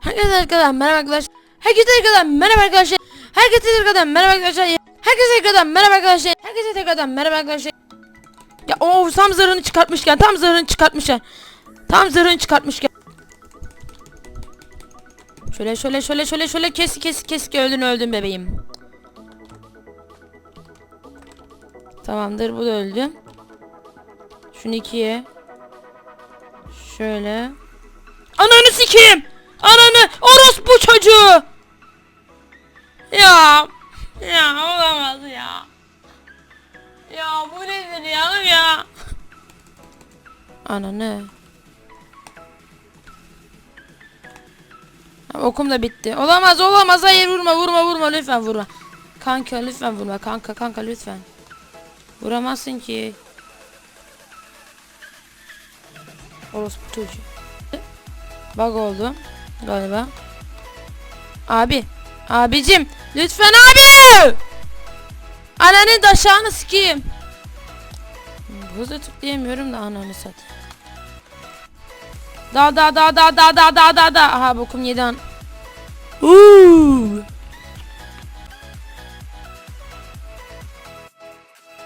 Herkese arkadan merhaba arkadaşlar. Herkese arkadan merhaba arkadaşlar. Herkese arkadan merhaba arkadaşlar. Herkese arkadan merhaba arkadaşlar. Herkese arkadan merhaba arkadaşlar. Ya o tam zırhını çıkartmışken tam zırhını çıkartmışken. Tam zırhını çıkartmışken. Şöyle şöyle şöyle şöyle şöyle kes kes kes öldün öldün bebeğim. Tamamdır bu da öldü. Şunu ikiye. Şöyle. Ananı sikeyim. Ya. Ya olamaz ya. Ya bu nedir ya ya. Ananı. Ha, Okum da bitti. Olamaz olamaz hayır vurma vurma vurma lütfen vurma. Kanka lütfen vurma kanka kanka lütfen. Vuramazsın ki. Orospu çocuğu. Bug oldu galiba. Abi. Abicim. Lütfen abi. Ananın daşağını sikeyim. Hızlı tıklayamıyorum da ananı sat. Da da da da da da da da da. Aha bokum yedi an. Uuu.